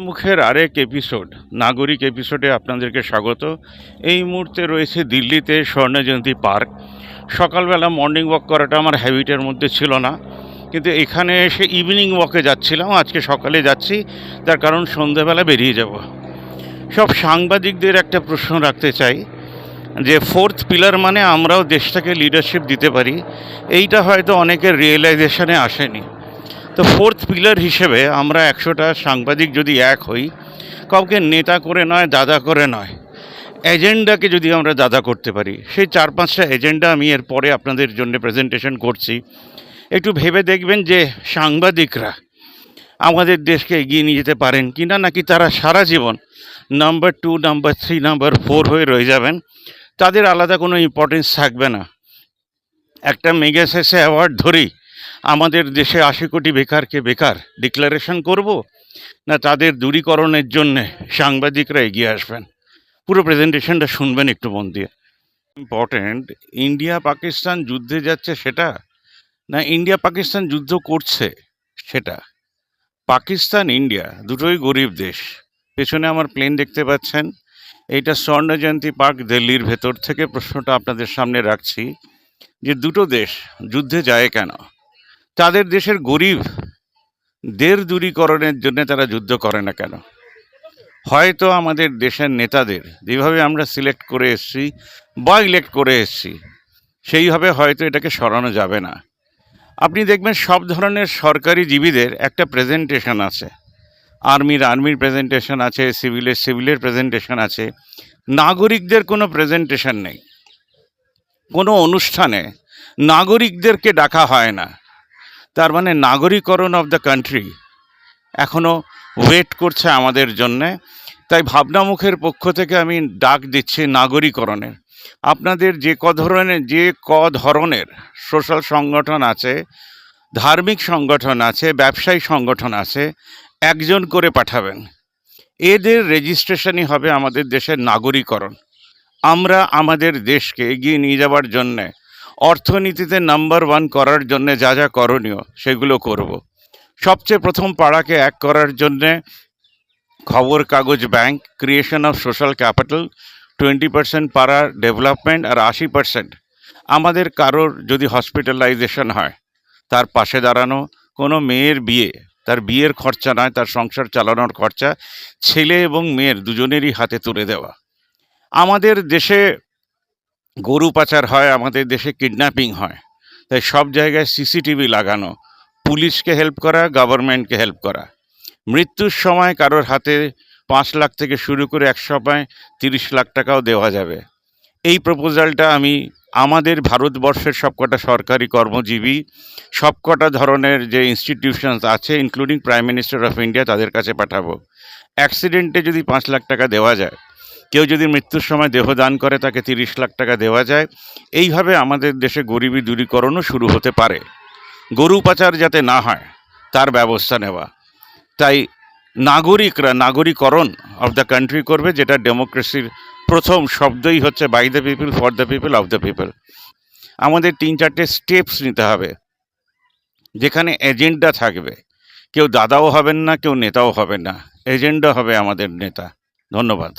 মুখের আরেক এপিসোড নাগরিক এপিসোডে আপনাদেরকে স্বাগত। এই মুহূর্তে রয়েছে দিল্লিতে স্বর্ণজয়ন্তী পার্ক। সকালবেলা মর্নিং ওয়াক করাটা আমার হ্যাবিটের মধ্যে ছিল না। কিন্তু এখানে এসে ইভিনিং ওয়াকে যাচ্ছিলাম, আজকে সকালে যাচ্ছি, তার কারণ সন্ধ্যেবেলা বেরিয়ে যাব। সব সাংবাদিকদের একটা প্রশ্ন রাখতে চাই, যে ফোর্থ পিলার মানে আমরাও দেশটাকে লিডারশিপ দিতে পারি, এইটা হয়তো অনেকের রিয়েলাইজেশনে আসেনি। তো ফোর্থ পিলার হিসেবে আমরা একশোটা সাংবাদিক যদি এক হই, কাউকে নেতা করে নয়, দাদা করে নয়, এজেন্ডাকে যদি আমরা দাদা করতে পারি, সেই চার পাঁচটা এজেন্ডা আমি এর পরে আপনাদের জন্য প্রেজেন্টেশন করছি। একটু ভেবে দেখবেন যে সাংবাদিকরা আমাদের দেশকে এগিয়ে নিয়ে যেতে পারেন কি না, নাকি তারা সারা জীবন number two number three number four হয়ে রয়ে যাবেন, তাদের আলাদা কোনো ইম্পর্টেন্স থাকবে না। একটা মেগাসেসে অ্যাওয়ার্ড ধরেই আমাদের দেশে আশি কোটি বেকারকে বেকার ডিক্লারেশন করব, না তাদের দূরীকরণের জন্য সাংবাদিকরা এগিয়ে আসবেন। পুরো প্রেজেন্টেশনটা শুনবেন একটু মন দিয়ে। ইম্পর্ট্যান্ট ইন্ডিয়া পাকিস্তান যুদ্ধে যাচ্ছে সেটা, না ইন্ডিয়া পাকিস্তান যুদ্ধ করছে সেটা? পাকিস্তান ইন্ডিয়া দুটোই গরিব দেশ। পেছনে আমার প্লেন দেখতে পাচ্ছেন, এইটা স্বর্ণজয়ন্তী পার্ক দিল্লির ভেতর থেকে প্রশ্নটা আপনাদের সামনে রাখছি, যে দুটো দেশ যুদ্ধে যায় কেন? তাদের দেশের গরিব দের দূরীকরণের জন্য তারা যুদ্ধ করে না কেন? হয়তো আমাদের দেশের নেতাদের, যেভাবে আমরা সিলেক্ট করে এসেছি বা ইলেক্ট করে এসেছি, সেইভাবে হয়তো এটাকে সরানো যাবে না। আপনি দেখবেন সব ধরনের সরকারি জীবীদের একটা প্রেজেন্টেশন আছে। আর্মির আর্মির প্রেজেন্টেশন আছে সিভিলের সিভিলের প্রেজেন্টেশন আছে। নাগরিকদের কোনো প্রেজেন্টেশন নেই। কোনো অনুষ্ঠানে নাগরিকদেরকে ডাকা হয় না। তার মানে নাগরিকরণ অফ দ্য কান্ট্রি এখনও ওয়েট করছে আমাদের জন্যে। তাই ভাবনামুখের পক্ষ থেকে আমি ডাক দিচ্ছি নাগরিকরণের। আপনাদের যে ক ধরনের, যে ক ধরনের সোশ্যাল সংগঠন আছে, ধার্মিক সংগঠন আছে, ব্যবসায়ী সংগঠন আছে, একজন করে পাঠাবেন। এদের রেজিস্ট্রেশনই হবে আমাদের দেশের নাগরিকরণ। আমরা আমাদের দেশকে এগিয়ে নিয়ে যাওয়ার জন্যে অর্থনীতিতে নাম্বার ওয়ান করার জন্য যা যা করণীয় সেগুলো করব। সবচেয়ে প্রথম পাড়াকে এক করার জন্যে খবর কাগজ bank creation of social capital twenty percent পাড়ার ডেভেলপমেন্ট আর আশি পার্সেন্ট আমাদের কারোর যদি হসপিটালাইজেশন হয়, তার পাশে দাঁড়ানো, কোনো মেয়ের বিয়ে, তার বিয়ের খরচা নয়, তার সংসার চালানোর খরচা, ছেলে এবং মেয়ের দুজনেরই হাতে তুলে দেওয়া আমাদের দেশে গরু পাচার হয়, আমাদের দেশে কিডন্যাপিং হয়। তাই সব জায়গায় সিসিটিভি লাগানো, পুলিশকে হেল্প করা গভর্নমেন্টকে হেল্প করা। মৃত্যুর সময় কারোর হাতে পাঁচ লাখ থেকে শুরু করে এক সময় তিরিশ লাখ টাকাও দেওয়া যাবে। এই প্রপোজালটা আমি আমাদের ভারতবর্ষের সবকটা সরকারি কর্মজীবী, সবকটা ধরনের যে ইনস্টিটিউশনস আছে including prime minister of India তাদের কাছে পাঠাবো। অ্যাক্সিডেন্টে যদি পাঁচ লাখ টাকা দেওয়া যায় কেউ যদি মৃত্যুর সময় দেহ দান করে, তাকে তিরিশ লাখ টাকা দেওয়া যায়। এইভাবে আমাদের দেশে গরিবী দূরীকরণও শুরু হতে পারে। গরু পাচার যাতে না হয়, তার ব্যবস্থা নেওয়া। তাই নাগরিকরা, নাগরিকরণ অফ দ্য কান্ট্রি করবে, যেটা ডেমোক্রেসির প্রথম শব্দই হচ্ছে by the people for the people of the people আমাদের তিন চারটে স্টেপস নিতে হবে, যেখানে এজেন্ডা থাকবে। কেউ দাদাও হবেন না, কেউ নেতাও হবেন না। এজেন্ডা হবে আমাদের নেতা। ধন্যবাদ।